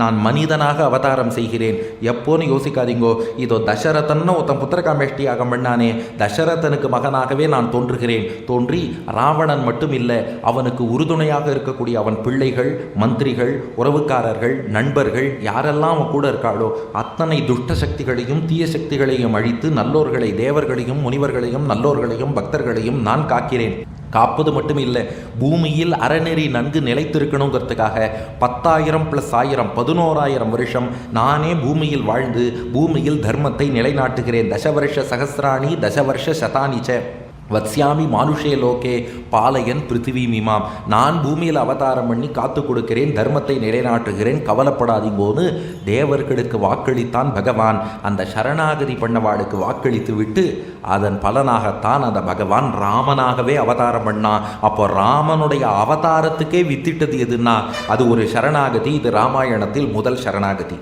நான் மனிதனாக அவதாரம் செய்கிறேன். எப்போன்னு யோசிக்காதீங்கோ. இதோ தசரதன்னு ஒருத்தன் புத்திரகாமேஷ்டியாக பண்ணானே. தசரதனுக்கு மகனாகவே நான் தோன்றுகிறேன். தோன்றி ராவணன் மட்டும் இல்லை அவனுக்கு உறுதுணையாக இருக்கக்கூடிய அவன் பிள்ளைகள் மந்திரிகள் உறவுக்காரர்கள் நண்பர்கள் யாரெல்லாம் அவன் கூட இருக்காளோ அத்தனை துஷ்ட சக்திகளையும் தீய சக்திகளையும் அழித்து நல்லோர்களை தேவர்களையும் முனிவர்களையும் நல்லோர்களையும் பக்தர்களையும் நான் காக்கிறேன். காப்பது மட்டும் இல்லை பூமியில் அறநெறி நன்கு நிலைத்திருக்கணுங்கிறதுக்காக பத்தாயிரம் ப்ளஸ் ஆயிரம் பதினோராயிரம் வருஷம் நானே பூமியில் வாழ்ந்து பூமியில் தர்மத்தை நிலைநாட்டுகிறேன். தசவருஷ சகசிராணி தசவர்ஷ சதானிச்ச. வத்ஸ்யாமி மானுஷே லோகே பாலையன் பிருத்திவி மீமாம். நான் பூமியில் அவதாரம் பண்ணி காத்து கொடுக்கிறேன் தர்மத்தை நிலைநாட்டுகிறேன் கவலைப்படாதீங்கோன்னு தேவர்களுக்கு வாக்களித்தான் பகவான். அந்த சரணாகதி பண்ணவாளுக்கு வாக்களித்து விட்டு அதன் பலனாகத்தான் அந்த பகவான் ராமனாகவே அவதாரம் பண்ணான் அப்போ ராமனுடைய அவதாரத்துக்கே வித்திட்டது எதுன்னா அது ஒரு சரணாகதி இது ராமாயணத்தில் முதல் சரணாகதி.